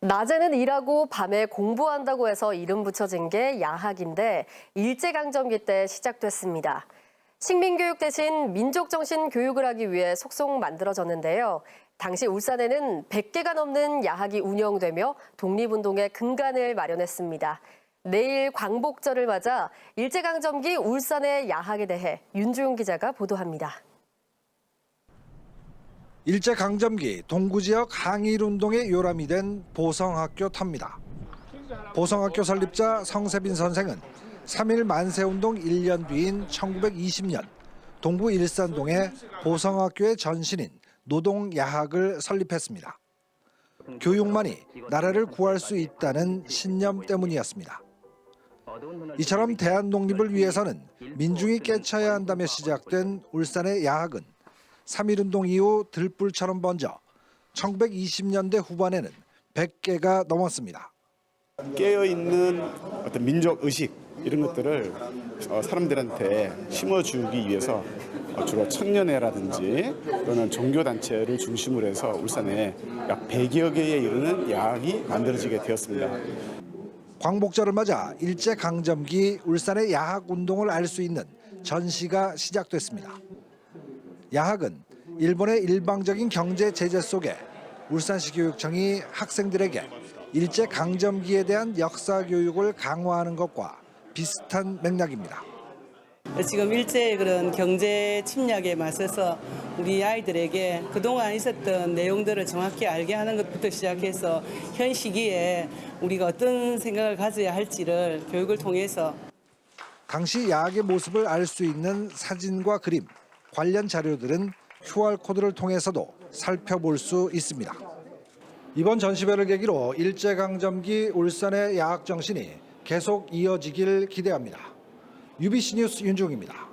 낮에는 일하고 밤에 공부한다고 해서 이름 붙여진 게 야학인데 일제강점기 때 시작됐습니다. 식민교육 대신 민족정신 교육을 하기 위해 속속 만들어졌는데요. 당시 울산에는 100개가 넘는 야학이 운영되며 독립운동의 근간을 마련했습니다. 내일 광복절을 맞아 일제강점기 울산의 야학에 대해 윤주용 기자가 보도합니다. 일제 강점기 동구 지역 항일 운동의 요람이 된 보성학교 터입니다. 보성학교 설립자 성세빈 선생은 3.1 만세 운동 1년 뒤인 1920년 동구 일산동에 보성학교의 전신인 노동야학을 설립했습니다. 교육만이 나라를 구할 수 있다는 신념 때문이었습니다. 이처럼 대한 독립을 위해서는 민중이 깨쳐야 한다며 시작된 울산의 야학은 3.1운동 이후 들불처럼 번져 1920년대 후반에는 100개가 넘었습니다. 깨어 있는 어떤 민족 의식 이런 것들을 어, 사람들한테 심어주기 위해서 어, 주로 청년회라든지 또는 종교 단체를 중심으로 해서 울산에 약 100여 개에 이르는 야학이 만들어지게 되었습니다. 광복절을 맞아 일제강점기 울산의 야학 운동을 알 수 있는 전시가 시작됐습니다. 야학은 일본의 일방적인 경제 제재 속에 울산시 교육청이 학생들에게 일제 강점기에 대한 역사 교육을 강화하는 것과 비슷한 맥락입니다. 지금 일제의 그런 경제 침략에 맞서서 우리 아이들에게 그동안 있었던 내용들을 정확히 알게 하는 것부터 시작해서 현 시기에 우리가 어떤 생각을 가져야 할지를 교육을 통해서 당시 야학의 모습을 알 수 있는 사진과 그림, 관련 자료들은 QR코드를 통해서도 살펴볼 수 있습니다. 이번 전시회를 계기로 일제강점기 울산의 야학 정신이 계속 이어지길 기대합니다. UBC 뉴스 윤중입니다.